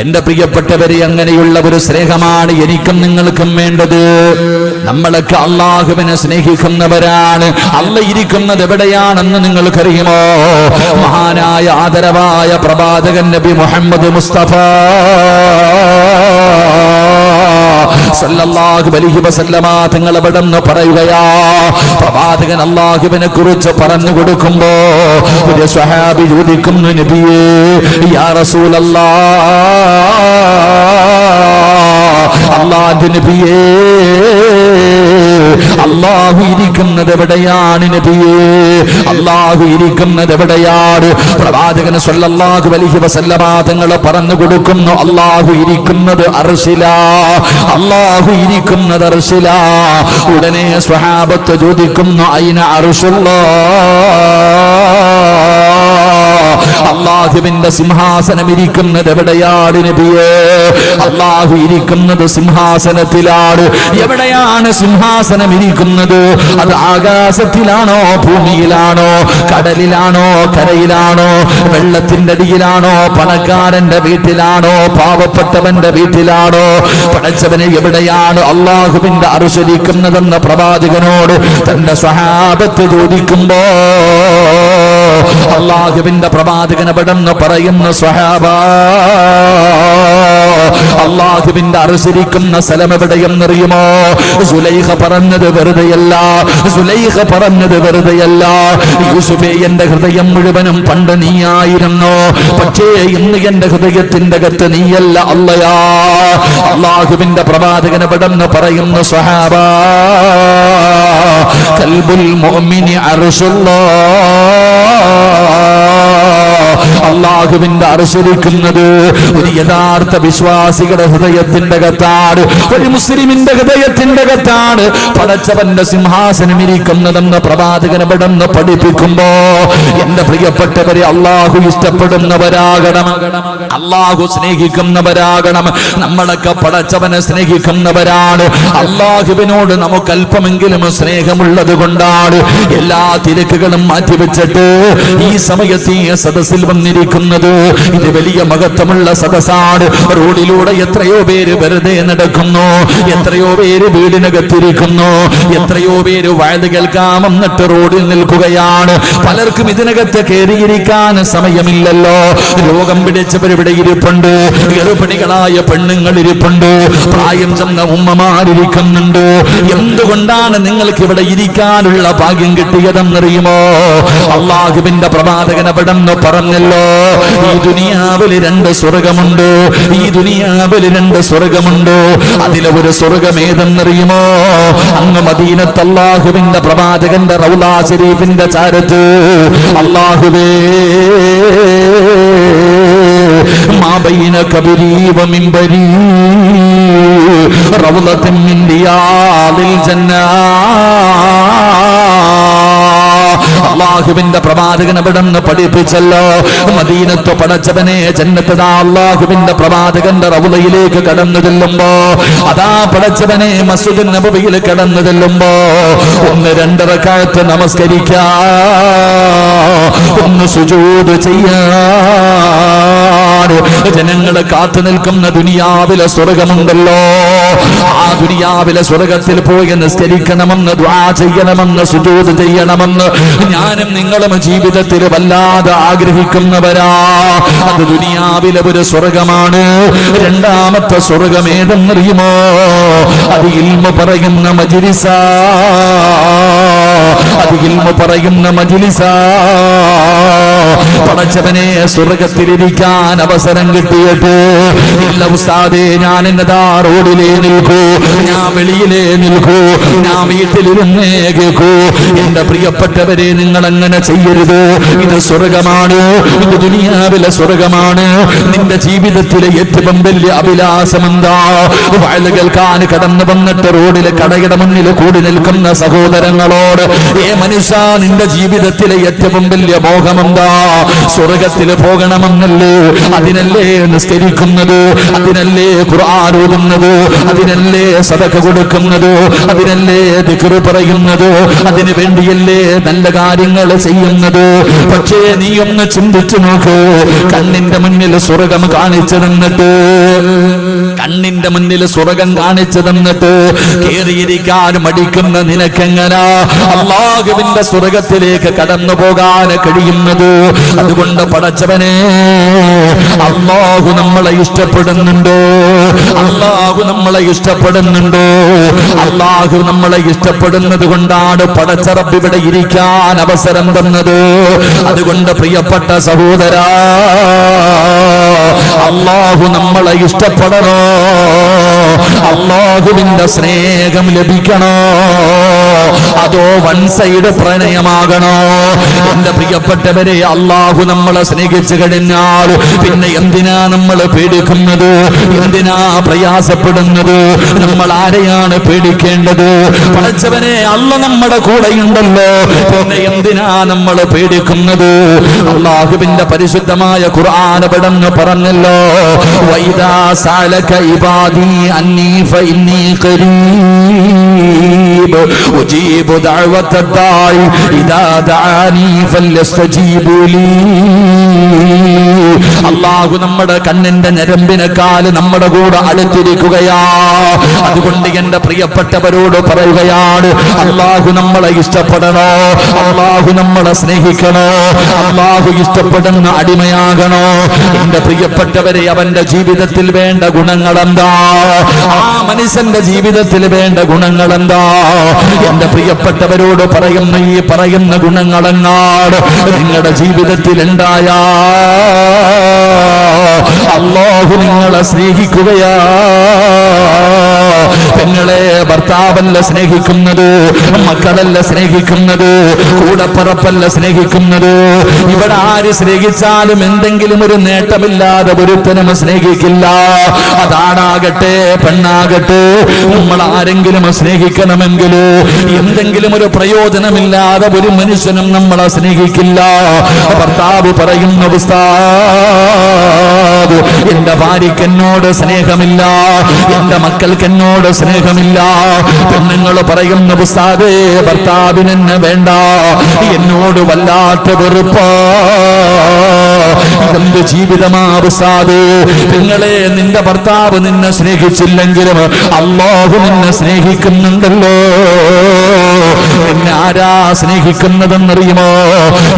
എന്റെ പ്രിയപ്പെട്ടവരെ അങ്ങനെയുള്ള ഒരു സ്നേഹമാണ് എനിക്കും നിങ്ങൾക്കും വേണ്ടത്. നമ്മളൊക്കെ അള്ളാഹുവിനെ സ്നേഹിക്കുന്നവരാണ്. അല്ല ഇരിക്കുന്നത് എവിടെയാണെന്ന് നിങ്ങൾക്കറിയുമോ? മഹാനായ ആദരവായ പ്രവാചകൻ നബി മുഹമ്മദ് മുസ്തഫ. സല്ലല്ലാഹു അലൈഹി വസല്ലമ തങ്ങൾ അവിടെ നിന്ന് പറയുകയാ പ്രവാചകൻ അള്ളാഹുവിനെ കുറിച്ച് പറഞ്ഞു കൊടുക്കുമ്പോ ഒരു സ്വഹാബി ചോദിക്കുന്നു നബിയേ യാ റസൂലല്ലാ അള്ളാഹു നബിയേ അള്ളാഹു ഇരിക്കുന്നത് എവിടെയാണ് നബിയേ? അള്ളാഹു ഇരിക്കുന്നത് എവിടെയാണ്? പ്രവാചകന് സല്ലല്ലാഹു അലൈഹി വസല്ലമ തങ്ങളെ പറഞ്ഞു കൊടുക്കുന്നു അള്ളാഹു ഇരിക്കുന്നത് അർശില അള്ളാഹു ഇരിക്കുന്നത് അർശില. ഉടനെ സ്വഹാബത്ത് ചോദിക്കുന്നു അയിന അർശുള്ള അള്ളാഹുവിന്റെ സിംഹാസനം ഇരിക്കുന്നത് എവിടെയാണ് നബിയേ? അള്ളാഹു ഇരിക്കുന്നത് സിംഹാസനത്തിലാണ്. എവിടെയാണ് സിംഹാസനം ഇരിക്കുന്നത്? അത് ആകാശത്തിലാണോ ഭൂമിയിലാണോ കടലിലാണോ കരയിലാണോ വെള്ളത്തിന്റെ അടിയിലാണോ പണക്കാരന്റെ വീട്ടിലാണോ പാവപ്പെട്ടവന്റെ വീട്ടിലാണോ പഠിച്ചവന് എവിടെയാണ് അള്ളാഹുവിന്റെ അറിശരിക്കുന്നതെന്ന് പ്രവാചകനോട് തന്റെ സ്വഹാബത്ത് ചോദിക്കുമ്പോ അള്ളാഹുവിന്റെ പ്രവാചകൻ എവിടെന്ന് പറയുന്ന സ്വഹാബ അള്ളാഹുവിന്റെ അറിശരിക്കുന്ന സ്ഥലം എവിടെയെന്നറിയുമോ? സുലൈഹ പറഞ്ഞത് വെറുതെയല്ല സുലൈഹ പറഞ്ഞത് വെറുതെയല്ല. യൂസുഫെ എന്റെ ഹൃദയം മുഴുവനും പണ്ട് നീയായിരുന്നു. പക്ഷേ ഇന്ന് എന്റെ ഹൃദയത്തിന്റെ അകത്ത് നീയല്ല അല്ലയാ അള്ളാഹുവിന്റെ പ്രവാചകനെ എവിടെന്ന് പറയുന്ന സ്വഹാബ കൽബുൽ മോമിനി അർശുല്ലാ അള്ളാഹുവിന്റെ അറിശരിക്കുന്നത് ഒരു യഥാർത്ഥ വിശ്വാസികളുടെ ഹൃദയത്തിന്റെ കത്താണ് ഒരു മുസ്ലിമിന്റെ ഹൃദയത്തിന്റെ കത്താണ് പടച്ചവന്റെ സിംഹാസനം ഇരിക്കുന്നതെന്ന് പ്രവാചകൻ എവിടെന്ന് പഠിപ്പിക്കുമ്പോ എന്റെ പ്രിയപ്പെട്ടവരെ അള്ളാഹു ഇഷ്ടപ്പെടുന്നവരാകണം. അള്ളാഹു സ്നേഹിക്കുന്നവരാകണം. നമ്മളൊക്കെ പടച്ചവനെ സ്നേഹിക്കുന്നവരാണ്. അള്ളാഹുവിനോട് നമുക്ക് അല്പമെങ്കിലും സ്നേഹമുള്ളത് കൊണ്ടാണ് എല്ലാ തിരക്കുകളും മാറ്റിവെച്ചിട്ട് ഈ സമയത്ത് ഈ സദസ്സിൽ വന്നിരിക്കുന്നത്. ഇത് വലിയ മഹത്വമുള്ള സദസാണ് റോഡിലൂടെ എത്രയോ പേര് വെറുതെ നടക്കുന്നു. എത്രയോ പേര് വീടിനകത്തിരിക്കുന്നു. എത്രയോ പേര് വയത് കേൾക്കാമെന്നിട്ട് റോഡിൽ നിൽക്കുകയാണ്. പലർക്കും ഇതിനകത്ത് കയറിയിരിക്കാൻ സമയമില്ലല്ലോ. രോഗം പിടിച്ചവർ ഇവിടെ ഇരിപ്പുണ്ട്. ഗർഭിണികളായ പെണ്ണുങ്ങൾ ഇരിപ്പുണ്ട്. പ്രായം ചെന്ന ഉമ്മമാരിരിക്കുന്നുണ്ട്. എന്തുകൊണ്ടാണ് നിങ്ങൾക്ക് ഇവിടെ ഇരിക്കാനുള്ള ഭാഗ്യം കിട്ടിയതെന്നറിയുമോ? അള്ളാഹുവിന്റെ പ്രവാചകൻ അവിടെ പറഞ്ഞല്ലോ. ഈ ദുനിയാവിൽ രണ്ട് സ്വർഗമുണ്ട്. ഈ ദുനിയാവിൽ രണ്ട് സ്വർഗമുണ്ട്. അതിലെ ഒരു സ്വർഗം ഏതെന്നറിയുമോ? അങ്ങ് മദീനത്തല്ലാഹുവിന്റെ പ്രവാചകന്റെ റൗലാ ശരീഫിന്റെ ചാരത്ത്. അള്ളാഹുവേ മാബൈന കബുരീവ റൗലത്തിൻ മിൻ ജന്നാ. അള്ളാഹുവിന്റെ പ്രവാചകൻ അവിടെ നിന്ന് പഠിപ്പിച്ചല്ലോ. മദീനത്ത് പടച്ചവനെ ജന്നത്തതാ അള്ളാഹുവിന്റെ പ്രവാചകന്റെ റവുലയിലേക്ക് കടന്നു ചെല്ലുമ്പോ അതാ പടച്ചവനെ മസ്ജിദ് നബവിയിൽ കടന്നു ചെല്ലുമ്പോ ഒന്ന് രണ്ടരക്കാലത്ത് നമസ്കരിക്കാ ഒന്ന് സുജൂത് ചെയ്യാ. ജനങ്ങളെ കാത്തു നിൽക്കുന്ന ദുനിയാവിലെ സ്വർഗമുണ്ടല്ലോ. ആ ദുനിയാവിലെ സ്വർഗത്തിൽ പോയി നിസ്കരിക്കണമെന്ന് ദ്വാ ചെയ്യണമെന്ന് സുജൂത് ചെയ്യണമെന്ന് ഞാനും നിങ്ങളും ജീവിതത്തിൽ വല്ലാതെ ആഗ്രഹിക്കുന്നവരാ. അത് ദുനിയാവിലെ ഒരു സ്വർഗമാണ്. രണ്ടാമത്തെ സ്വർഗം ഏതെന്നറിയുമോ? അത് ഇൽമ പറയുന്ന മജിരിസ അത് ഇൽമ പറയുന്ന മജുലിസ. പടച്ചവനെ സ്വർഗത്തിലിരിക്കാൻ അവസരം കിട്ടിയിട്ട് ഇല്ല ഉസ്താദേ ഞാൻ എന്നതാ റോഡിലേ നിൽക്കൂ ഞാൻ വെളിയിലേ നിൽക്കൂ ഞാൻ വീട്ടിലിരുന്നേ കേൾക്കൂ. എന്റെ പ്രിയപ്പെട്ടവരെ നിങ്ങൾ അങ്ങനെ ചെയ്യരുത്. ഇത് സ്വർഗമാണ് ഇത് ദുനിയാവിലെ സ്വർഗമാണ്. നിന്റെ ജീവിതത്തിലെ ഏറ്റവും വലിയ അഭിലാഷം എന്താ? കേൾക്കാൻ കടന്നു വന്നിട്ട് റോഡിലെ കടയുടെ മുന്നിൽ കൂടി നിൽക്കുന്ന സഹോദരങ്ങളോട് ഏ മനുഷ്യ നിന്റെ ജീവിതത്തിലെ ഏറ്റവും വലിയ മോഹമെന്താ? സ്വർഗത്തിൽ പോകണമെന്നല്ലേ? അതിനല്ലേ നിസ്കരിക്കുന്നത്? അതിനല്ലേ ഖുർആൻ ഓതുന്നത്? അതിനല്ലേ സതക്ക കൊടുക്കുന്നത്? അതിനല്ലേ ദിക്കറ് പറയുന്നത്? അതിനു വേണ്ടിയല്ലേ നല്ല കാര്യങ്ങൾ ചെയ്യുന്നത്? പക്ഷേ നീ ഒന്ന് ചിന്തിച്ചു നോക്ക്. കണ്ണിന്റെ മുന്നിൽ സ്വർഗം കാണിച്ചു തന്നിട്ട് കണ്ണിന്റെ മുന്നിൽ സ്വർഗം കാണിച്ചു തന്നിട്ട് കേറിയിരിക്കാൻ മടിക്കുന്ന നിനക്കെങ്ങനാ? അള്ളാഹുവിന്റെ സ്വർഗത്തിലേക്ക് കടന്നു പോകാൻ കഴിയുന്നത് അതുകൊണ്ട് പടച്ചവനെ അള്ളാഹു നമ്മളെ ഇഷ്ടപ്പെടുന്നുണ്ടോ? അള്ളാഹു നമ്മളെ ഇഷ്ടപ്പെടുന്നുണ്ടോ? അള്ളാഹു നമ്മളെ ഇഷ്ടപ്പെടുന്നത് കൊണ്ടാണ് പടച്ചറപ്പ് ഇവിടെ ഇരിക്കാൻ അവസരം തന്നത്. അതുകൊണ്ട് പ്രിയപ്പെട്ട സഹോദരാ അള്ളാഹു നമ്മളെ ഇഷ്ടപ്പെടണോ? അള്ളാഹുവിന്റെ സ്നേഹം ലഭിക്കണോ? അതോ വൺ സൈഡ് പ്രണയമാകണോ? എന്റെ പ്രിയപ്പെട്ടവരെ അള്ളാഹു നമ്മളെ സ്നേഹിച്ചു കഴിഞ്ഞാൽ പിന്നെ എന്തിനാ നമ്മൾ പേടിക്കുന്നത്? എന്തിനാ പ്രയാസപ്പെടുന്നത്? നമ്മൾ ആരെയാണ് പേടിക്കേണ്ടത്? പഠിച്ചവനെ അല്ല നമ്മുടെ കൂടെയുണ്ടല്ലോ. പിന്നെ എന്തിനാ നമ്മൾ പേടിക്കുന്നത്? അള്ളാഹുവിന്റെ പരിശുദ്ധമായ ഖുർആൻ പെടന്ന് പറഞ്ഞല്ലോ വൈദാ സാലക عبادي أني فإني قريب. أجيب دعوة الداعي. إذا دعاني فليستجيبوا لي. അള്ളാഹു നമ്മുടെ കണ്ണിന്റെ ഞരമ്പിനെക്കാൽ നമ്മുടെ കൂടെ അടുത്തിരിക്കുകയാ അതുകൊണ്ട് എന്റെ പ്രിയപ്പെട്ടവരോട് പറയുകയാണ് അള്ളാഹു നമ്മളെ ഇഷ്ടപ്പെടണോ? അള്ളാഹു നമ്മളെ സ്നേഹിക്കണോ? അള്ളാഹു ഇഷ്ടപ്പെടുന്ന അടിമയാകണോ? എന്റെ പ്രിയപ്പെട്ടവരെ അവന്റെ ജീവിതത്തിൽ വേണ്ട ഗുണങ്ങൾ എന്താ ആ മനുഷ്യന്റെ ജീവിതത്തിൽ വേണ്ട ഗുണങ്ങൾ എന്താ എന്റെ പ്രിയപ്പെട്ടവരോട് പറയുന്ന ഈ പറയുന്ന ഗുണങ്ങളെങ്ങാട് നിങ്ങളുടെ ജീവിതത്തിൽ ഉണ്ടായാ അള്ളാഹു നിങ്ങളെ സ്നേഹിക്കുകയാ. പെങ്ങളെ ഭർത്താവല്ല സ്നേഹിക്കുന്നത് മക്കളല്ല സ്നേഹിക്കുന്നത് കൂടപ്പറപ്പല്ല സ്നേഹിക്കുന്നത്. ഇവിടെ ആര് സ്നേഹിച്ചാലും എന്തെങ്കിലും ഒരു നേട്ടമില്ലാതെ ഒരുത്തനും സ്നേഹിക്കില്ല. അതാണാകട്ടെ പെണ്ണാകട്ടെ നമ്മൾ ആരെങ്കിലും സ്നേഹിക്കണമെങ്കിൽ എന്തെങ്കിലും ഒരു പ്രയോജനമില്ലാതെ ഒരു മനുഷ്യനും നമ്മളെ സ്നേഹിക്കില്ല. ഭർത്താവ് പറയുന്ന ഉസ്താദ് എന്റെ ഭാര്യയ്ക്ക് എന്നോട് സ്നേഹമില്ല. എന്റെ മക്കൾക്ക് എന്നോട് സ്നേഹമില്ല. പെണ്ണുങ്ങൾ പറയുന്ന ഉസ്താദേ ഭർത്താവിന് എന്നെ വേണ്ട. എന്നോട് വല്ലാത്ത വെറുപ്പാ. എന്റെ ജീവിതമാ ഉസ്താദ്? നിങ്ങളെ നിന്റെ ഭർത്താവ് നിന്നെ സ്നേഹിച്ചില്ലെങ്കിലും അള്ളാഹു നിന്നെ സ്നേഹിക്കുന്നുണ്ടല്ലോ. എന്നെ ആരാ സ്നേഹിക്കുന്നതെന്നറിയുമോ?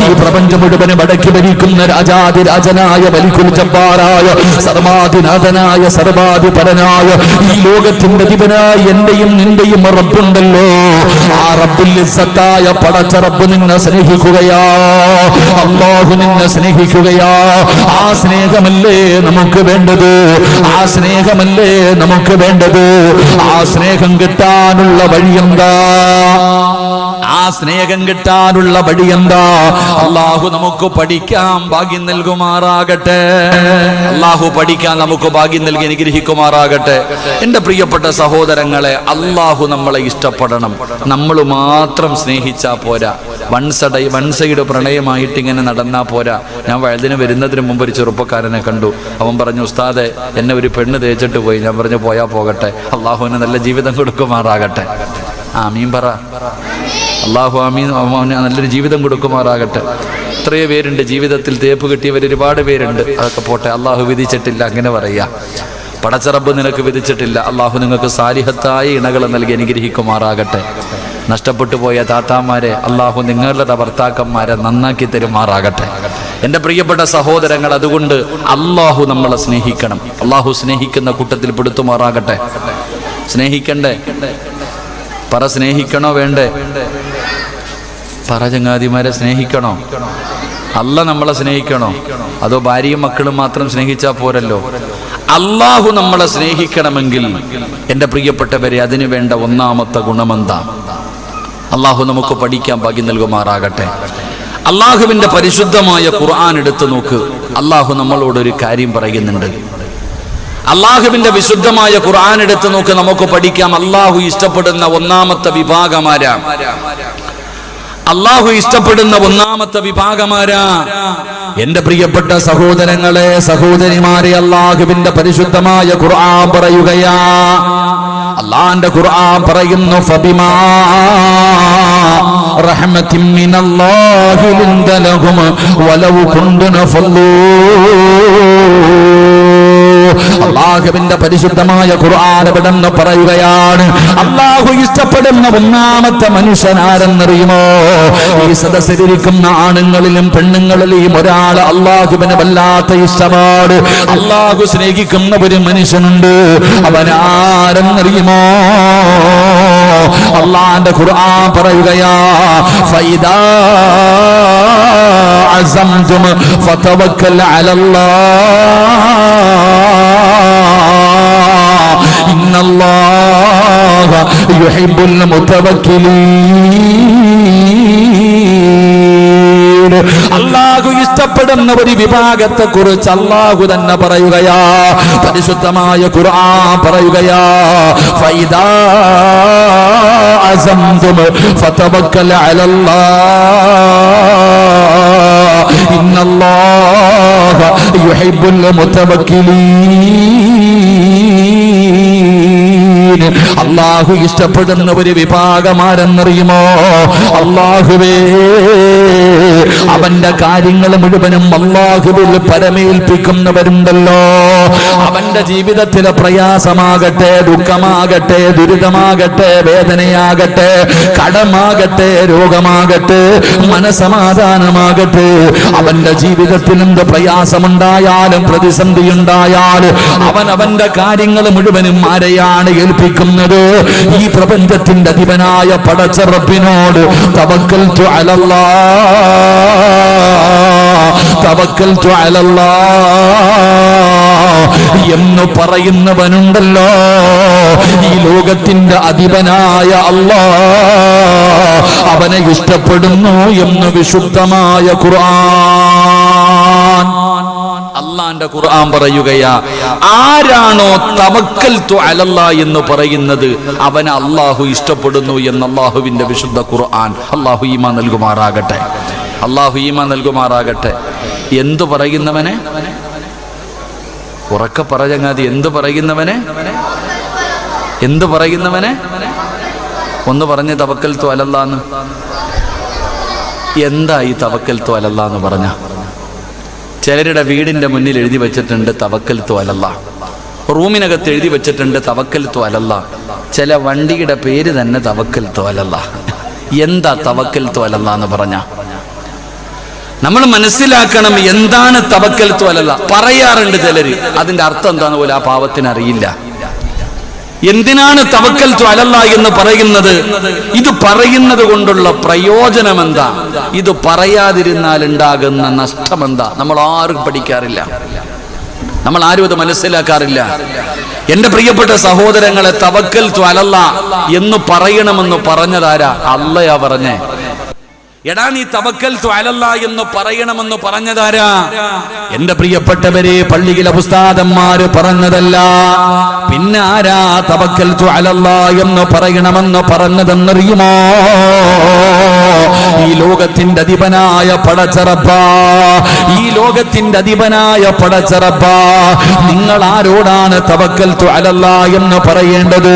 ഈ പ്രപഞ്ചം മുഴുവനെ മടക്കി ഭരിക്കുന്ന രാജാതിരാജനായ വലിക്കുൽ ജബ്ബാറായ സർവാധിനാഥനായ സർവാധിപരനായ ഈ ലോകത്തിന്റെ അധിപനായ എന്റെയും നിന്റെയും റബ്ബുണ്ടല്ലോ. ആ റബ്ബിൽ ഇസ്സത്തായ പടച്ച റബ്ബ് നിന്നെ സ്നേഹിക്കുകയാ. അള്ളാഹു നിന്നെ സ്നേഹിക്കുകയാ. ആ സ്നേഹമല്ലേ നമുക്ക് വേണ്ടത്? ആ സ്നേഹമല്ലേ നമുക്ക് വേണ്ടത്? ആ സ്നേഹം കിട്ടാനുള്ള വഴിയെന്താ? ആ സ്നേഹം കിട്ടാനുള്ള വഴി എന്താ അള്ളാഹു നമുക്ക് പഠിക്കാൻ ഭാഗ്യം നൽകുമാറാകട്ടെ. അള്ളാഹു പഠിക്കാൻ നമുക്ക് ഭാഗ്യം നൽകി അനുഗ്രഹിക്കുമാറാകട്ടെ. എന്റെ പ്രിയപ്പെട്ട സഹോദരങ്ങളെ അള്ളാഹു നമ്മളെ ഇഷ്ടപ്പെടണം. നമ്മൾ മാത്രം സ്നേഹിച്ചാ പോരാ. വൺ സൈഡ് വൺ സൈഡ് പ്രണയമായിട്ട് ഇങ്ങനെ നടന്നാ പോരാ. ഞാൻ വഴുതിന് വരുന്നതിന് മുമ്പ് ഒരു ചെറുപ്പക്കാരനെ കണ്ടു. അവൻ പറഞ്ഞു ഉസ്താദെ എന്നെ ഒരു പെണ്ണ് തേച്ചിട്ട് പോയി. ഞാൻ പറഞ്ഞു പോയാ പോകട്ടെ. അള്ളാഹുവിന് നല്ല ജീവിതം കൊടുക്കുമാറാകട്ടെ. ആ മീൻ പറ. അള്ളാഹു ആമീൻ അവന് നല്ലൊരു ജീവിതം കൊടുക്കുമാറാകട്ടെ. എത്രയോ പേരുണ്ട് ജീവിതത്തിൽ തേപ്പ് കിട്ടിയവർ ഒരുപാട് പേരുണ്ട്. അതൊക്കെ പോട്ടെ അള്ളാഹു വിധിച്ചിട്ടില്ല അങ്ങനെ പറയാ. പടച്ചറബ് നിനക്ക് വിധിച്ചിട്ടില്ല അള്ളാഹു നിങ്ങൾക്ക് സാലിഹത്തായ ഇണകൾ നൽകി അനുഗ്രഹിക്കുമാറാകട്ടെ. നഷ്ടപ്പെട്ടു പോയ താത്താമാരെ അള്ളാഹു നിങ്ങളുടെ ഭർത്താക്കന്മാരെ നന്നാക്കി തരുമാറാകട്ടെ. എന്റെ പ്രിയപ്പെട്ട സഹോദരങ്ങൾ അതുകൊണ്ട് അള്ളാഹു നമ്മളെ സ്നേഹിക്കണം. അള്ളാഹു സ്നേഹിക്കുന്ന കൂട്ടത്തിൽ പെടുത്തുമാറാകട്ടെ. സ്നേഹിക്കണ്ടേ? പറ സ്നേഹിക്കണോ വേണ്ടേ? പറ ചങ്ങാതിമാരെ സ്നേഹിക്കണോ? അല്ല നമ്മളെ സ്നേഹിക്കണോ? അതോ ഭാര്യയും മക്കളും മാത്രം സ്നേഹിച്ചാൽ പോരല്ലോ? അള്ളാഹു നമ്മളെ സ്നേഹിക്കണമെങ്കിൽ എന്റെ പ്രിയപ്പെട്ടവരെ അതിനു വേണ്ട ഒന്നാമത്തെ ഗുണമെന്താ? അള്ളാഹു നമുക്ക് പഠിക്കാൻ ഭാഗ്യം നൽകുമാറാകട്ടെ. അള്ളാഹുവിന്റെ പരിശുദ്ധമായ ഖുർആൻ എടുത്തു നോക്ക്. അള്ളാഹു നമ്മളോട് ഒരു കാര്യം പറയുന്നുണ്ട്. അള്ളാഹുവിന്റെ വിശുദ്ധമായ ഖുർആൻ എടുത്തു നോക്ക്. നമുക്ക് പഠിക്കാം. അള്ളാഹു ഇഷ്ടപ്പെടുന്ന ഒന്നാമത്തെ വിഭാഗമാരാ അള്ളാഹു ഇഷ്ടപ്പെടുന്ന ഒന്നാമത്തെ വിഭാഗമാരാ? എന്റെ പ്രിയപ്പെട്ട സഹോദരങ്ങളെ സഹോദരിമാരെ അള്ളാഹുവിന്റെ പരിശുദ്ധമായ ഖുർആൻ പറയുകയാ. അള്ളാന്റെ ഖുർആൻ പറയുന്നു ഫബിമാ റഹ്മത്തിൻ മിനല്ലാഹി ലിന്ത വലവ് വലൗ കുന്തുന ഫല്ലൂ. അള്ളാഹുവിന്റെ പരിശുദ്ധമായ ഖുർആൻ ഇവിടെന്ന് പറയുകയാണ്. അള്ളാഹു ഇഷ്ടപ്പെടുന്ന ഒന്നാമത്തെ മനുഷ്യനാരെന്നറിയുമോ? ഈ സദസ്സിലിരിക്കുന്ന ആണുങ്ങളിലും പെണ്ണുങ്ങളിലെയും ഒരാൾ അള്ളാഹുവിന് വല്ലാത്ത ഇഷ്ടമാണ്. അള്ളാഹു സ്നേഹിക്കുന്ന ഒരു മനുഷ്യനുണ്ട്. അവനാരെന്നറിയുമോ? അള്ളാന്റെ ഖുർആൻ പറയുകയാ ഫൈദാ അസംതും ഫതവക്കൽ അലല്ലാഹ് ഇന്നല്ലാഹ യുഹിബ്ബുൽ മുതവക്കിലീൻ അള്ളാഹു ഇഷ്ടപ്പെടുന്ന ഒരു വിഭാഗത്തെ കുറിച്ച് അള്ളാഹു തന്നെ പറയുകയാ. പരിശുദ്ധമായ ഖുർആൻ പറയുകയാ. ഇന്നല്ലാഹ യുഹിബ്ബുൽ മുതവക്കിലീൻ അള്ളാഹു ഇഷ്ടപ്പെടുന്ന ഒരു വിഭാഗമാരെന്നറിയുമോ അള്ളാഹുവേ അവന്റെ കാര്യങ്ങൾ മുഴുവനും അള്ളാഹുവിൽ പരമേൽപ്പിക്കുന്നവരുണ്ടല്ലോ. അവന്റെ ജീവിതത്തിലെ പ്രയാസമാകട്ടെ ദുഃഖമാകട്ടെ ദുരിതമാകട്ടെ വേദനയാകട്ടെ കടമാകട്ടെ രോഗമാകട്ടെ മനസമാധാനമാകട്ടെ. അവന്റെ ജീവിതത്തിൽ എന്ത് പ്രയാസമുണ്ടായാലും പ്രതിസന്ധി ഉണ്ടായാലും അവൻ അവന്റെ കാര്യങ്ങൾ മുഴുവനും ആരെയാണ് ഏൽപ്പിക്കുന്നത്? ഈ പ്രപഞ്ചത്തിന്റെ അധിപനായ പടച്ചറപ്പിനോട് തവക്കൽ അലല്ലാ തവക്കൽ അലല്ലാ എന്ന് പറയുന്നവനുണ്ടല്ലോ. ഈ ലോകത്തിന്റെ അധിപനായ അള്ളാ അവനെ ഇഷ്ടപ്പെടുന്നു എന്ന് വിശുദ്ധമായ ഖുർആൻ. അള്ളാന്റെ ഖുർആൻ പറയുകയാ ആരാണോ തവക്കൽ അലല്ല എന്ന് പറയുന്നത് അവനെ അള്ളാഹു ഇഷ്ടപ്പെടുന്നു എന്ന് അള്ളാഹുവിന്റെ വിശുദ്ധ ഖുർആൻ. അള്ളാഹു ഈമ നൽകുമാറാകട്ടെ. അള്ളാഹു ഈമ നൽകുമാറാകട്ടെ. എന്തു പറയുന്നവനെ? ഉറക്ക പറയങ്ങാതി എന്തു പറയുന്നവനെ? എന്തു പറയുന്നവനെ? ഒന്ന് പറഞ്ഞ് തവക്കൽ തോലല്ലാന്ന് എന്താ ഈ തവക്കൽ തോലല്ലാന്ന് പറഞ്ഞ? ചിലരുടെ വീടിന്റെ മുന്നിൽ എഴുതി വെച്ചിട്ടുണ്ട് തവക്കൽ തോലല്ല റൂമിനകത്ത് എഴുതി വെച്ചിട്ടുണ്ട് തവക്കൽ തോലല്ല ചില വണ്ടിയുടെ പേര് തന്നെ തവക്കൽ തോലല്ല എന്താ തവക്കൽ തോലല്ലാന്ന് എന്ന് പറഞ്ഞ? നമ്മൾ മനസ്സിലാക്കണം എന്താണ് തവക്കൽ തോലല്ല പറയാറുണ്ട് ചിലര്. അതിന്റെ അർത്ഥം എന്താന്ന് പോലും ആ പാവത്തിന് അറിയില്ല. എന്തിനാണ് തവക്കൽ അലല്ല എന്ന് പറയുന്നത്? ഇത് പറയുന്നത് കൊണ്ടുള്ള പ്രയോജനം എന്താ? ഇത് പറയാതിരുന്നാൽ ഉണ്ടാകുന്ന നഷ്ടം എന്താ? നമ്മൾ ആരും പഠിക്കാറില്ല. നമ്മൾ ആരും അത് മനസ്സിലാക്കാറില്ല. എന്റെ പ്രിയപ്പെട്ട സഹോദരങ്ങളെ തവക്കൽ അലല്ല എന്ന് പറയണമെന്ന് പറഞ്ഞതാരാ? അല്ലയാ പറഞ്ഞേ. എടാ നീ തവക്കൽ അലല്ല എന്ന് പറയണമെന്ന് പറഞ്ഞതാരാ? എന്റെ പ്രിയപ്പെട്ടവരെ പള്ളിയിലെ പുസ്താദന്മാര് പറഞ്ഞതല്ല. പിന്നെ ആരാ തവക്കൽ അലല്ല എന്ന് പറയണമെന്ന് പറഞ്ഞതെന്നറിയുമോ? ഈ ലോകത്തിന്റെ അധിപനായ പടച്ചറപ്പ. ഈ ലോകത്തിന്റെ അധിപനായ പടച്ചറപ്പ. നിങ്ങൾ ആരോടാണ് തവക്കൽ അലല്ല എന്ന് പറയേണ്ടത്?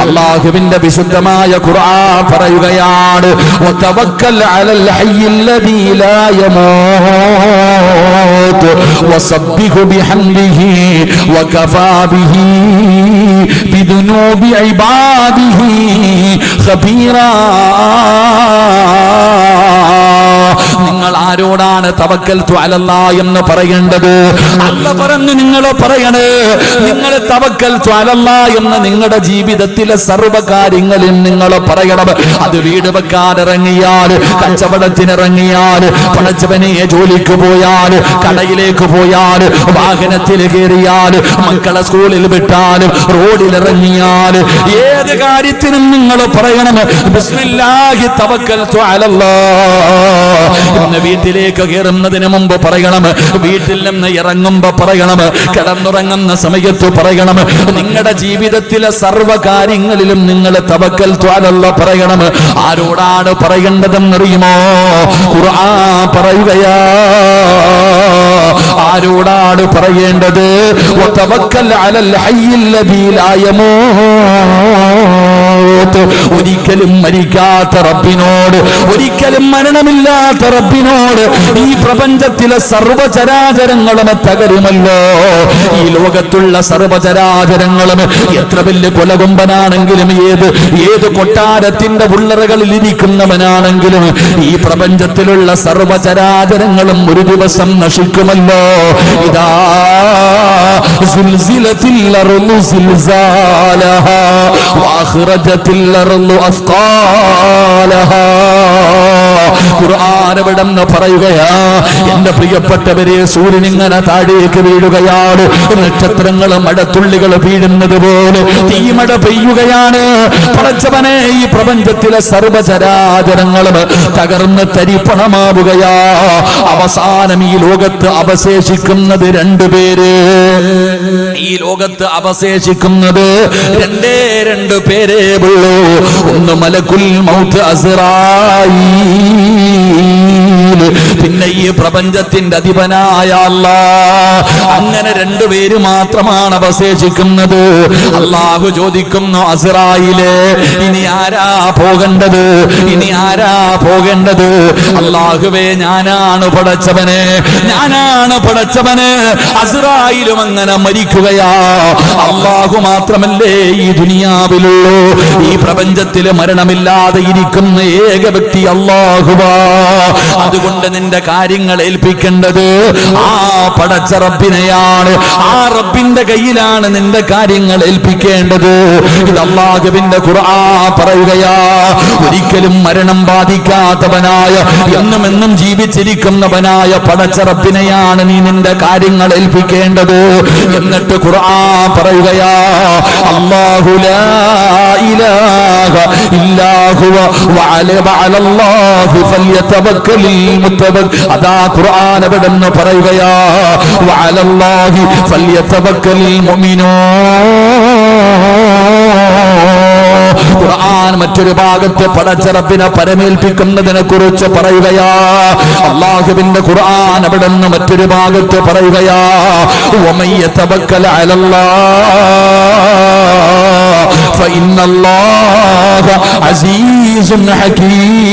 അള്ളാഹുവിന്റെ വിശുദ്ധമായ ഖുർആൻ പറയുകയാണ് തവക്കൽ അലൽ ലാ വസബ്ബിഹു ബിഹംദിഹി വകഫാ ബിഹി. بذنوب عباده خبيرا നിങ്ങൾ ആരോടാണ് തവക്കൽ അലല്ല എന്ന് പറയേണ്ടത്? അല്ല പറഞ്ഞു നിങ്ങൾ പറയണേ. നിങ്ങൾ തവക്കൽ അലല്ല എന്ന് നിങ്ങളുടെ ജീവിതത്തിലെ സർവകാര്യങ്ങളിൽ നിങ്ങൾ പറയണം. അത് വീട് വെക്കാൻ ഇറങ്ങിയാൽ കച്ചവടത്തിനിറങ്ങിയാൽ പടച്ചവനെ ജോലിക്ക് പോയാൽ കടയിലേക്ക് പോയാൽ വാഹനത്തിൽ കയറിയാൽ മക്കളെ സ്കൂളിൽ വിട്ടാലും റോഡിൽ ഇറങ്ങിയാൽ ഏത് കാര്യത്തിനും നിങ്ങൾ പറയണം. ബിസ്മില്ലാഹി തവക്കൽ അലല്ലാ. ഇന്ന് വീട്ടിലേക്ക് കയറുന്നതിന് മുമ്പ് പറയണം. വീട്ടിൽ നിന്ന് ഇറങ്ങുമ്പോ പറയണം. കിടന്നുറങ്ങുന്ന സമയത്ത് പറയണം. നിങ്ങളുടെ ജീവിതത്തിലെ സർവ കാര്യങ്ങളിലും നിങ്ങൾ തവക്കൽ ത്വാലല്ല പറയണം. ആരോടാണ് പറയേണ്ടതെന്നറിയുമോ? ഖുർആൻ പറയുകയാ. ആരോടാണ് പറയേണ്ടത്? തവക്കൽ അലൽ ഹയ്യിൽ ലദീ ലാ ഒരിക്കലും മരിക്കാത്ത റബ്ബിനോട് ഒരിക്കലും മരണമില്ലാത്ത റബ്ബിനോട് ഈ പ്രപഞ്ചത്തിലെ സർവചരാചരങ്ങളും തകരുമല്ലോ. ഈ ലോകത്തുള്ള സർവചരാചരങ്ങളും എത്ര വലിയ കൊലകുമ്പനാണെങ്കിലും ഏത് ഏത് കൊട്ടാരത്തിന്റെ ഉള്ളറകളിൽ ഇരിക്കുന്നവനാണെങ്കിലും ഈ പ്രപഞ്ചത്തിലുള്ള സർവചരാചരങ്ങളും ഒരു ദിവസം നശിക്കുമല്ലോ. ഇതാ സുൽസിലത്തിൽ ഖുർആൻ എവിടെന്ന് പറയുകയാ? എന്റെ പ്രിയപ്പെട്ടവരെ സൂര്യൻ ഇങ്ങനെ താഴേക്ക് വീഴുകയാണ്. നക്ഷത്രങ്ങൾ മടത്തുള്ളികൾ വീഴുന്നത് പോലെ തീമട പെയ്യുകയാണ്. പടച്ചവനെ ഈ പ്രപഞ്ചത്തിലെ സർവചരാചരങ്ങളും തകർന്ന് തരിപ്പണമാവുകയാ. അവസാനം ഈ ലോകത്ത് അവശേഷിക്കുന്നത് രണ്ടുപേര് ഈ ലോകത്ത് അവശേഷിക്കുന്നത് രണ്ടേ രണ്ട് പേരേ ഒന്ന് മലക്കുൽ മൗത്ത് അസ്റായി പിന്നെ ഈ പ്രപഞ്ചത്തിന്റെ അധിപനായ അങ്ങനെ രണ്ടുപേര് മാത്രമാണ് അവശേഷിക്കുന്നത്. അള്ളാഹു ചോദിക്കുന്നു അസറായിലെ ഇനി ആരാ പോകേണ്ടത്? ഇനി ആരാ പോകേണ്ടത്? അള്ളാഹുവേ ഞാനാണ് പടച്ചവന് ഞാനാണ് പടച്ചവന്. അസറായിലും അങ്ങനെ മരിക്കുകയാ. അള്ളാഹു മാത്രമല്ലേ ഈ ദുനിയാവിലുള്ളൂ? ഈ പ്രപഞ്ചത്തിൽ മരണമില്ലാതെ ഇരിക്കുന്ന ഏക വ്യക്തി അള്ളാഹുവാ. അതുകൊണ്ട് നിന്റെ കാര്യങ്ങൾ ഏൽപ്പിക്കേണ്ടത് ആ പടച്ച റബ്ബിനെയാണ് ആ റബ്ബിന്റെ കയ്യിലാണ് നിന്റെ കാര്യങ്ങൾ ഏൽപ്പിക്കേണ്ടത്. ഇത് അള്ളാഹുവിന്റെ ഖുർആൻ പറയുകയാ ഒരിക്കലും മരണം ബാധിക്കാത്തവനായ എന്നും എന്നും ജീവിച്ചിരിക്കുന്നവനായ പടച്ച റബ്ബിനെയാണ് നീ നിന്റെ കാര്യങ്ങൾ ഏൽപ്പിക്കേണ്ടത് എന്നിട്ട് ഖുർആൻ പറയുകയാ അല്ലാഹു ലാ ഇലാഹ ഇല്ലാ ഹുവ വഅല അലല്ലാഹി ഫല്യതവക്കലിൽ അതാ ഖുർആൻ എവിടെന്ന് പറയുകയാ വഅലല്ലാഹി ഫല്യതവക്കലിൽ മുഅ്മിനൂൻ ഖുർആൻ മറ്റൊരു ഭാഗത്ത് പടച്ചറപ്പിനെ പരമേൽപ്പിക്കുന്നതിനെ കുറിച്ച് പറയുകയാ അള്ളാഹുവിന്റെ ഖുർആൻ അവിടെ നിന്ന് മറ്റൊരു ഭാഗത്ത് പറയുകയാ ഒമയ്യ തവക്കൽ അലല്ലാ فإن الله عزيز حكيم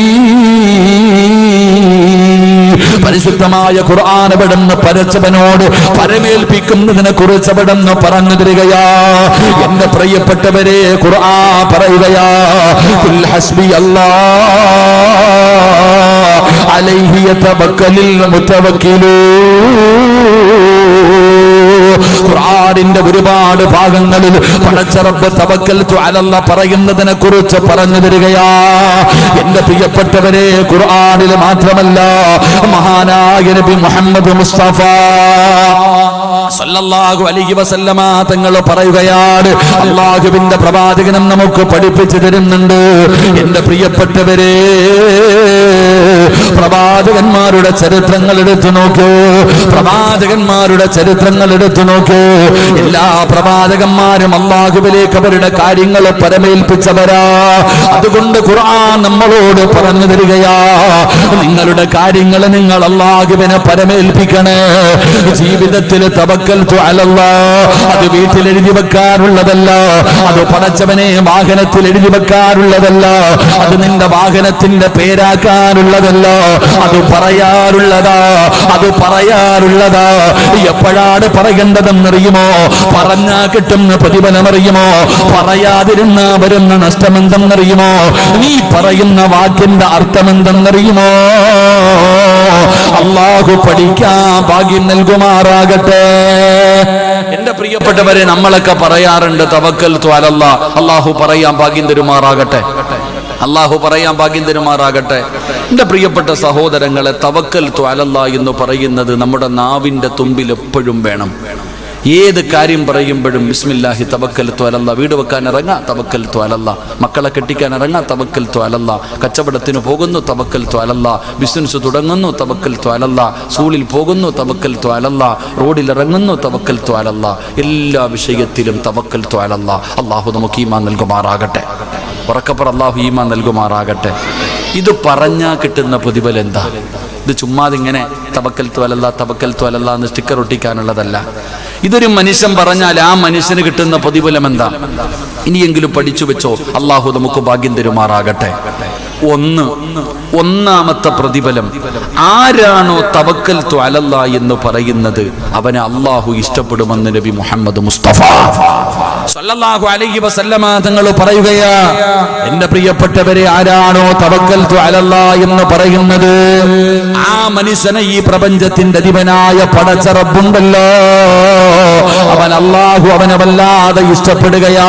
പരിശുദ്ധമായ ഖുർആൻ എവിടെന്ന് പരച്ചവനോട് പരമേൽപ്പിക്കുന്നതിനെ കുറിച്ച് എവിടെന്ന് പറഞ്ഞു തരികയാ? എന്റെ പ്രിയപ്പെട്ടവരെ ഖുർആൻ പറയുകയാ ഹസ്ബി അല്ലാ അലൈഹി മുതവക്കിലൂൻ ഖുർആനിന്റെ ഒരുപാട് ഭാഗങ്ങളിൽ പടച്ചറബ് തവക്കൽ അലല്ല പറയുന്നതിനെ കുറിച്ച് പറഞ്ഞു തരികയാ. എന്റെ പ്രിയപ്പെട്ടവരെ ഖുർആനിൽ മാത്രമല്ല മഹാനായ നബി മുഹമ്മദ് മുസ്തഫ സല്ലല്ലാഹു അലൈഹി വസല്ലമ തങ്ങൾ പറയുകയാണ് അള്ളാഹുവിന്റെ പ്രവാചകനം നമുക്ക് പഠിപ്പിച്ചു തരുന്നുണ്ട്. എന്റെ പ്രിയപ്പെട്ടവരെ പ്രവാചകന്മാരുടെ ചരിത്രങ്ങൾ എടുത്തു നോക്കൂ. പ്രവാചകന്മാരുടെ ചരിത്രങ്ങൾ എടുത്തു നോക്കൂ. എല്ലാ പ്രവാചകന്മാരും അള്ളാഹുവിലേക്ക് അവരുടെ കാര്യങ്ങൾ പരമേൽപ്പിച്ചവരാ. അതുകൊണ്ട് ഖുർആൻ നമ്മളോട് പറഞ്ഞു തരികയാ. നിങ്ങളുടെ കാര്യങ്ങൾ നിങ്ങൾ അള്ളാഹുവിനെ പരമേൽപ്പിക്കണേ. ജീവിതത്തിൽ തവക്കൽ അലല്ലാ. അത് വീട്ടിൽ എഴുതി വെക്കാറുള്ളതല്ല. അത് പടച്ചവനെ വാഹനത്തിൽ എഴുതി വെക്കാറുള്ളതല്ല. അത് നിന്റെ വാഹനത്തിന്റെ പേരാക്കാനുള്ളതല്ല അത് പറയാറുള്ളതാ അത് പറയാറുള്ളതാ. എപ്പോഴാണ് പറയേണ്ടതെന്നറിയുമോ? പറഞ്ഞാ കിട്ടുന്ന പ്രതിഫലമറിയുമോ? പറയാതിരുന്ന വരുന്ന നഷ്ടമെന്തെന്നറിയുമോ? നീ പറയുന്ന വാക്കിന്റെ അർത്ഥമെന്തെന്നറിയുമോ? അള്ളാഹു പഠിക്കാൻ ഭാഗ്യം നൽകുമാറാകട്ടെ. എന്റെ പ്രിയപ്പെട്ടവരെ നമ്മളൊക്കെ പറയാറുണ്ട് തവക്കൽ ത്വാലല്ല അള്ളാഹു പറയാൻ ഭാഗ്യം തരുമാറാകട്ടെ. അള്ളാഹു പറയാൻ ഭാഗ്യം തരുമാറാകട്ടെ. എന്റെ പ്രിയപ്പെട്ട സഹോദരങ്ങളെ തവക്കൽ ത്വാലല്ല എന്ന് പറയുന്നത് നമ്മുടെ നാവിന്റെ തുമ്പിൽ എപ്പോഴും വേണം. ഏത് കാര്യം പറയുമ്പോഴും ബിസ്മില്ലാഹി തവക്കൽ ത്വാലല്ല വീട് വെക്കാൻ ഇറങ്ങാ തവക്കൽ ത്വാലല്ല മക്കളെ കെട്ടിക്കാൻ ഇറങ്ങാ തവക്കൽ ത്വാലല്ല കച്ചവടത്തിന് പോകുന്നു തവക്കൽ ത്വാലല്ല ബിസിനസ് തുടങ്ങുന്നു തവക്കൽ ത്വാലല്ല സ്കൂളിൽ പോകുന്നു തവക്കൽ ത്വാലല്ല റോഡിൽ ഇറങ്ങുന്നു തവക്കൽ ത്വാലല്ല എല്ലാ വിഷയത്തിലും തവക്കൽ ത്വാലല്ല അള്ളാഹു നമുക്ക് ഈമാൻ നൽകുമാറാകട്ടെ. ഉറക്കപ്പുറ അള്ളാഹു ഈമാൻ നൽകുമാറാകട്ടെ. ഇത് പറഞ്ഞാൽ കിട്ടുന്ന പ്രതിഫലം എന്താ? ഇത് ചുമ്മാതെ ഇങ്ങനെ തബക്കൽ തോലല്ല തബക്കൽ തോലല്ല എന്ന് സ്റ്റിക്കർ ഒട്ടിക്കാനുള്ളതല്ല. ഇതൊരു മനുഷ്യൻ പറഞ്ഞാൽ ആ മനുഷ്യന് കിട്ടുന്ന പ്രതിഫലം എന്താ? ഇനിയെങ്കിലും പഠിച്ചു വെച്ചോ അള്ളാഹു നമുക്ക് ഭാഗ്യം തരുമാറാകട്ടെ. ഒന്ന്. ഒന്നാമത്തെ പ്രതിഫലം. ആരാണോ തവക്കൽ അലല്ല എന്ന് പറയുന്നത് അവനെ അള്ളാഹു ഇഷ്ടപ്പെടുമെന്ന് നബി മുഹമ്മദ് മുസ്തഫ. സല്ലല്ലാഹു അലൈഹി വസല്ലമ തങ്ങൾ പറയുകയാ എന്റെ പ്രിയപ്പെട്ടവരെ ആരാണോ തവക്കൽ അലല്ല എന്ന് പറയുന്നത്? ആ മനുഷ്യനെ ഈ പ്രപഞ്ചത്തിന്റെ അധിപനായ പടച്ചറബുണ്ടല്ലോ അവൻ അള്ളാഹു അവനെ വല്ലാതെ ഇഷ്ടപ്പെടുകയാ.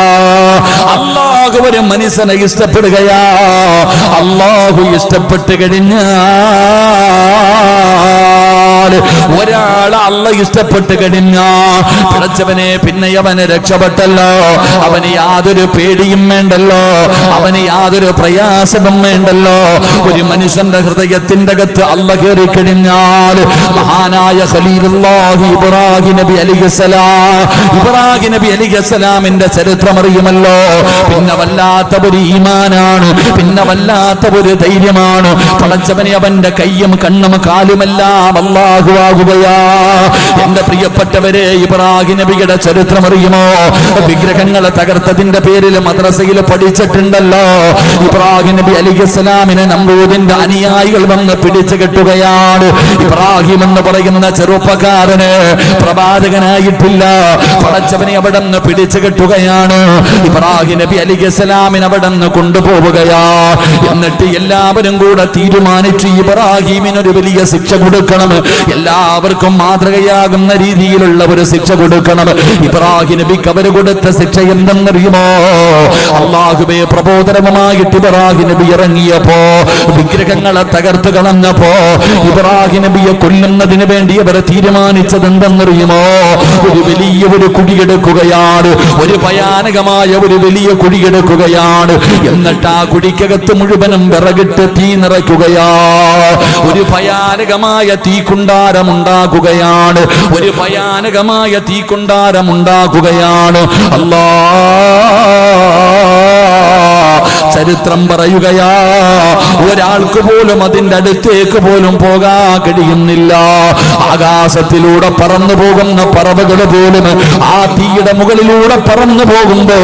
അള്ളാഹു ഒരു മനുഷ്യനെ ഇഷ്ടപ്പെടുകയാ. അള്ളാഹു ഇഷ്ടപ്പെട്ട് കഴിഞ്ഞാൽ ഒരാൾ അല്ല ഇഷ്ടപ്പെട്ട് കഴിഞ്ഞാ പിടച്ചവനെ പിന്നെ അവന് രക്ഷപ്പെട്ടല്ലോ. അവന് യാതൊരു പേടിയും വേണ്ടല്ലോ. അവന് യാതൊരു പ്രയാസവും വേണ്ടല്ലോ. ഒരു മനുഷ്യന്റെ ഹൃദയത്തിന്റെ അകത്ത് അല്ല കയറി കഴിഞ്ഞാൽ മഹാനായ ഖലീലുല്ലാഹി ഇബ്രാഹിം നബി അലിഹസലാം ഇബ്രാഹിം നബി അലിഹസലാമിന്റെ ചരിത്രം അറിയുമല്ലോ. പിന്നെ വല്ലാത്ത ഒരു ഈമാനാണ്. പിന്നെ വല്ലാത്ത ഒരു ധൈര്യമാണ്. പടച്ചവനെ അവന്റെ കയ്യും കണ്ണും കാലുമെല്ലാം അല്ലാഹു ആകുകയാ എന്റെ പ്രിയപ്പെട്ടവരെ ഇബ്രാഹിം നബിയുടെ ചരിത്രം അറിയുമോ? വിഗ്രഹങ്ങളെ തകർത്തതിന്റെ പേരിൽ മദ്രസയിൽ പഠിച്ചിട്ടുണ്ടല്ലോ. ഇബ്രാഹിം നബി അലിഖലാമിനെ നമ്പൂതിന്റെ അനുയായികൾ വന്ന് പിടിച്ചു കെട്ടുകയാണ്. ഇബ്രാഹിം എന്ന് പറയുന്ന ചെറുപ്പക്കാരന് പ്രവാചകനായിട്ടില്ല പടച്ചവനെ അവിടെ നിന്ന് പിടിച്ചു കെട്ടുകയാണ്. ഇബ്രാഹിം നബി അലിഖലാമിനെ അവിടെ നിന്ന് കൊണ്ടുപോവുകയാ. എന്നിട്ട് എല്ലാവരും കൂടെ തീരുമാനിച്ചു ഇബ്രാഹിമിന് ഒരു വലിയ ശിക്ഷ കൊടുക്കണം. എല്ലാവർക്കും മാതൃകയാകുന്ന രീതിയിലുള്ള ഒരു ശിക്ഷ കൊടുക്കണം. ഇബ്രാഹിം നബിക്ക് അവർ കൊടുത്ത ശിക്ഷ എന്തെന്നറിയുമോ? അള്ളാഹുബെ പ്രബോധനവുമായിട്ട് ഇബ്രാഹിം നബി ഇറങ്ങിയപ്പോ വിഗ്രഹങ്ങളെ തകർത്ത് കളഞ്ഞപ്പോ ഇബ്രാഹിം നബിയെ കൊല്ലുന്നതിന് വേണ്ടി അവർ തീരുമാനിച്ചത് എന്തെന്നറിയുമോ? ഒരു വലിയ ഒരു കുടിയെടുക്കുകയാണ് ഒരു ഭയാനകമായ ഒരു വലിയ കുടിയെടുക്കുകയാണ് എന്നിട്ട് ആ കുടിക്കകത്ത് മുഴുവനും വിറകിട്ട് തീ നിറയ്ക്കുകയാ. ഒരു ഭയാനകമായ തീക്കുണ്ടാരം ഉണ്ടാകുകയാണ് ഒരു ഭയാനകമായ തീക്കുണ്ടാരം ഉണ്ടാകുകയാണ് അല്ലാ ചരിത്രം പറയുകയാ ഒരാൾക്ക് പോലും അതിന്റെ അടുത്തേക്ക് പോലും പോകാൻ കഴിയുന്നില്ല. ആകാശത്തിലൂടെ പറന്നു പോകുന്ന പറവകൾ പോലും ആ തീയുടെ മുകളിലൂടെ പറന്നു പോകുമ്പോ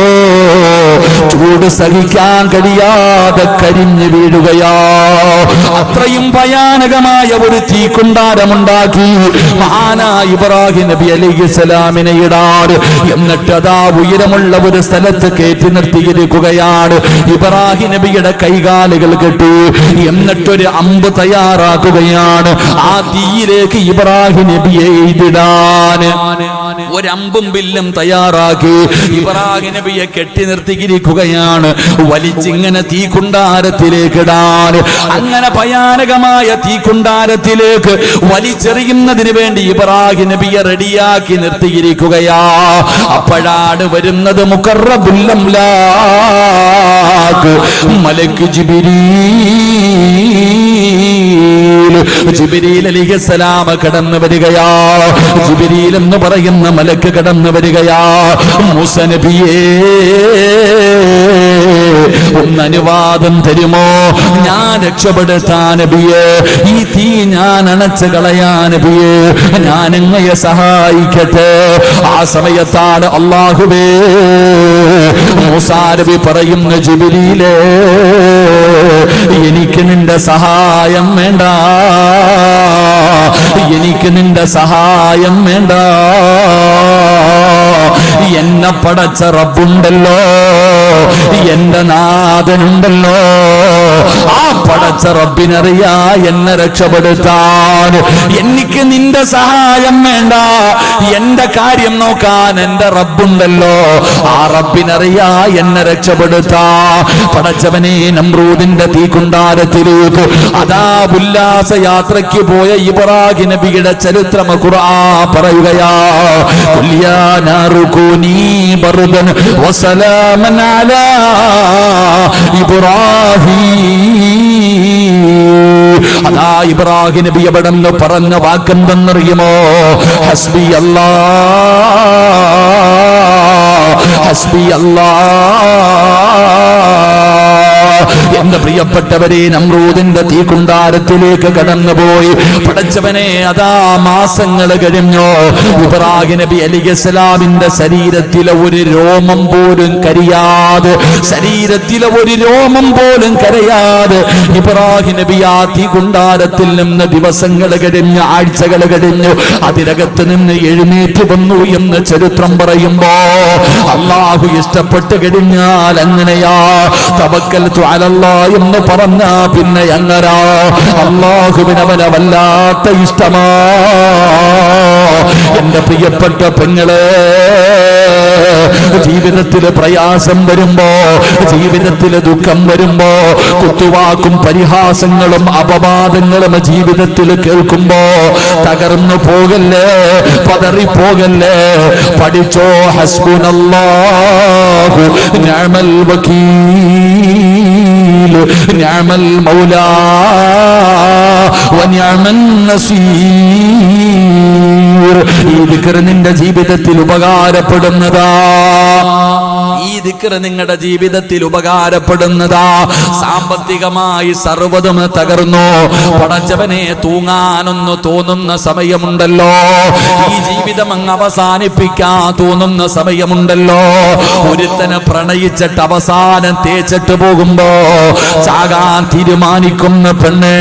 ചൂട് സഹിക്കാൻ കഴിയാതെ കരിഞ്ഞു വീഴുകയാ. അത്രയും ഭയാനകമായ ഒരു തീക്കുണ്ടാരമുണ്ടാക്കി മഹാനായ ഇബ്രാഹിം നബി അലൈഹി സ്വലാമിനെ ഇടാറ് എന്നിട്ട് അതാ ഉയരമുള്ള ഒരു സ്ഥലത്ത് കയറ്റി നിർത്തിയിരിക്കുകയാണ് ഇബ്രാഹിം നബിയുടെ കൈകാലുകൾ കെട്ടി. എന്നിട്ടൊരു അമ്പ് തയ്യാറാക്കുകയാണ്. ആ തീയിലേക്ക് ഇബ്രാഹിം നബിയെ എഴുതിടാൻ. ഒരമ്പും ബില്ലും തയ്യാറാക്കി ഇബ്രാഹിം നബിയെ കെട്ടി നിർത്തിയിരിക്കുകയാണ്. വലിച്ചിങ്ങനെ തീക്കുണ്ടാരത്തിലേക്ക് ഇടാൻ അങ്ങനെ ഭയാനകമായ തീക്കുണ്ടാരത്തിലേക്ക് വലിച്ചെറിയുന്നതിന് വേണ്ടി ഇബ്രാഹിം നബിയെ റെഡിയാക്കി നിർത്തിയിരിക്കുകയാ. അപ്പോഴാണ് വരുന്നത് മലക്ക് ജിബിരീൽ ജിബിരിയിൽ അലിഹസലാമ കടന്നു വരികയാ. ജിബിരിയിൽ എന്ന് പറയുന്ന മലക്ക് കടന്നു വരികയാ. മൂസ നബിയേ ഒന്ന് അനുവാദം തരുമോ? ഞാൻ രക്ഷപ്പെടുത്താൻ നബിയേ ഈ തീ ഞാൻ അണച്ചു കളയാൻ നബിയേ ഞാൻ എങ്ങയെ സഹായിക്കട്ടെ. ആ സമയത്താണ് അള്ളാഹുവേ മൂസാരവി പറയുന്ന ജുബിലിയിലേ എനിക്ക് നിന്റെ സഹായം വേണ്ട. എനിക്ക് നിന്റെ സഹായം വേണ്ട. എന്നെ പടച്ച റബ്ബുണ്ടല്ലോ. എന്റെ നാഥനുണ്ടല്ലോ. ആ പടച്ച റബ്ബിനറിയാ എന്നെ രക്ഷപ്പെടുത്താൻ. എനിക്ക് നിന്റെ സഹായം വേണ്ട. എന്റെ കാര്യം നോക്കാൻ എന്റെ റബ്ബുണ്ടല്ലോ. ആ റബ്ബിനറിയാ എന്നെ രക്ഷപ്പെടുത്താ. പടച്ചവനെ നമ്രൂദിന്റെ തീകുണ്ടാരത്തിലേക്ക് അതാ ഉല്ലാസ യാത്രയ്ക്ക് പോയ ഇബ്രാഹിം നബിയുടെ ചരിത്രം ഖുർആ പറയുകയാ കുല്യാ بردا وسلاما على ഇബ്രാഹിം അതാ ഇബ്രാഹിം നബി എവിടെ പറഞ്ഞ വാക്കെന്തെന്നറിയുമോ ഹസ്ബി അല്ലാ. ഹസ്ബി അല്ലാ. എന്റെ പ്രിയപ്പെട്ടവരെ നമ്രൂദിന്റെ തീകുണ്ടാരത്തിലേക്ക് കടന്നുപോയി. പടച്ചവനെ അതാ മാസങ്ങൾ കഴിഞ്ഞു. ഇബ്രാഹിം നബി അലിഗസ്ലാമിന്റെ ശരീരത്തിലെ ഒരു രോമം പോലും കരിയാതെ ശരീരത്തിലെ ഒരു രോമം പോലും കരയാതെ ഇബ്രാഹിം നബി ആ തീകുണ്ടാരത്തിൽ നിന്ന് ദിവസങ്ങൾ കഴിഞ്ഞു ആഴ്ചകൾ കഴിഞ്ഞു. അതിരകത്ത് നിന്ന് എഴുന്നേറ്റ് വന്നു എന്ന് ചരിത്രം പറയുമ്പോ അള്ളാഹു ഇഷ്ടപ്പെട്ട് കഴിഞ്ഞാൽ അങ്ങനെയാ. തവക്കൽ അലല്ലാ എന്ന് പറഞ്ഞ പിന്നെ എങ്ങനാ? അള്ളാഹുവിനവന വല്ലാത്ത ഇഷ്ടമാ. എന്റെ പ്രിയപ്പെട്ട പെങ്ങളെ ജീവിതത്തിൽ പ്രയാസം വരുമ്പോ ജീവിതത്തിൽ ദുഃഖം വരുമ്പോ കുത്തുവാക്കും പരിഹാസങ്ങളും അപവാദങ്ങളും ജീവിതത്തിൽ കേൾക്കുമ്പോ തകർന്നു പോകല്ലേ പതറിപ്പോകല്ലേ പഠിച്ചോ ഹസ്ബുനല്ലാഹു നിഅമൽ വക്കീൽ നിഅമൽ മൗലാ ونعم النصير ഈ ദിക്ർ നിന്റെ ജീവിതത്തിൽ ഉപകാരപ്പെടുന്നതാ. ഈ ദിക്ർ നിങ്ങളുടെ ജീവിതത്തിൽ ഉപകാരപ്പെടുന്നതാ. സാമ്പത്തികമായി സർവതും തകർന്നു. പടച്ചവനെ തൂങ്ങാനൊന്നു തോന്നുന്ന സമയമുണ്ടല്ലോ. ഈ ജീവിതം അങ്ങ് അവസാനിപ്പിക്കാൻ തോന്നുന്ന സമയമുണ്ടല്ലോ. ഒരുത്തനെ പ്രണയിച്ചിട്ട് അവസാനം തേച്ചിട്ട് പോകുമ്പോ ചാകാൻ തീരുമാനിക്കുന്ന പെണ്ണേ.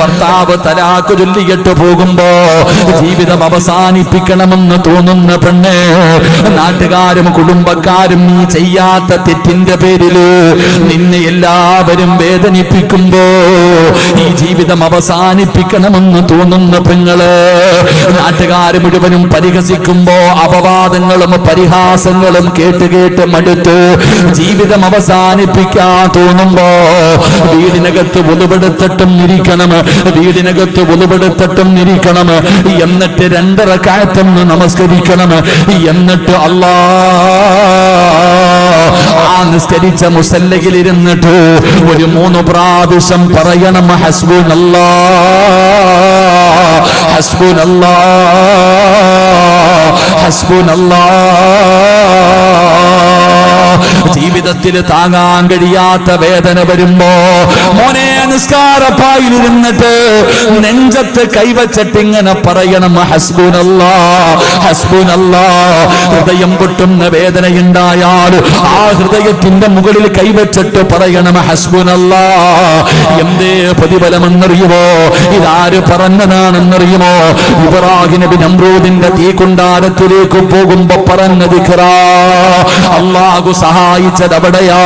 ഭർത്താവ് തലാക്ക് ചൊല്ലിയിട്ട് പോകുമ്പോ ജീവിതം അവസാനിപ്പിക്കണമെന്ന് തോന്നുന്ന പെണ്ണ്. നാട്ടുകാരും കുടുംബക്കാരും നീ ചെയ്യാത്ത തെറ്റിന്റെ പേരിൽ നിന്നെ എല്ലാവരും വേദനിപ്പിക്കുമ്പോ ഈ ജീവിതം അവസാനിപ്പിക്കണമെന്ന് തോന്നുന്ന പെങ്ങൾ നാട്ടുകാർ മുഴുവനും പരിഹസിക്കുമ്പോ അപവാദങ്ങളും പരിഹാസങ്ങളും കേട്ട് കേട്ട് മടുത്ത് ജീവിതം അവസാനിപ്പിക്കാൻ തോന്നുമ്പോ വീടിനകത്ത് ഒതുപെടുത്തിട്ടും ഇരിക്കണം വീടിനകത്ത് ഒതുപെടുത്തിട്ടും ഇരിക്കണം എന്നിട്ട് രണ്ടര കാറ്റം നമസ്കരിക്കണം. എന്നിട്ട് അല്ലാ আল্লাহ। ആ നിസ്കരിച്ച മുസല്ലയിൽ ഇരുന്നിട്ട് ഒരു മൂന്ന് പ്രാവശ്യം പറയണം ഹസ്ബുനല്ലാ ഹസ്ബുനല്ലാ ഹസ്ബുനല്ലാ. ജീവിതത്തിൽ താങ്ങാൻ കഴിയാത്ത വേദന വരുമ്പോ മോനെ നിസ്കാരപ്പായിലിരുന്നിട്ട് നെഞ്ചത്ത് കൈവച്ചിട്ട് ഇങ്ങനെ പറയണം ഹസ്ബുനല്ലാ ഹസ്ബുനല്ലാ. ഹൃദയം പൊട്ടുന്ന വേദനയുണ്ടായാൽ ആ ഹൃദയത്തിന്റെ മുകളിൽ കൈവച്ചിട്ട് പറയണം ഹസ്ബുനല്ല എന്തേ പ്രതിഫലമെന്നറിയുമോ? ഇതാര് പറഞ്ഞതാണെന്നറിയുമോ? ഇബ്രാഹിം നബി നമ്രൂദിന്റെ തീക്കുണ്ടാരത്തിലേക്ക് പോകുമ്പോ പറഞ്ഞത് അള്ളാഹു സഹായിച്ചത് അവിടെയാ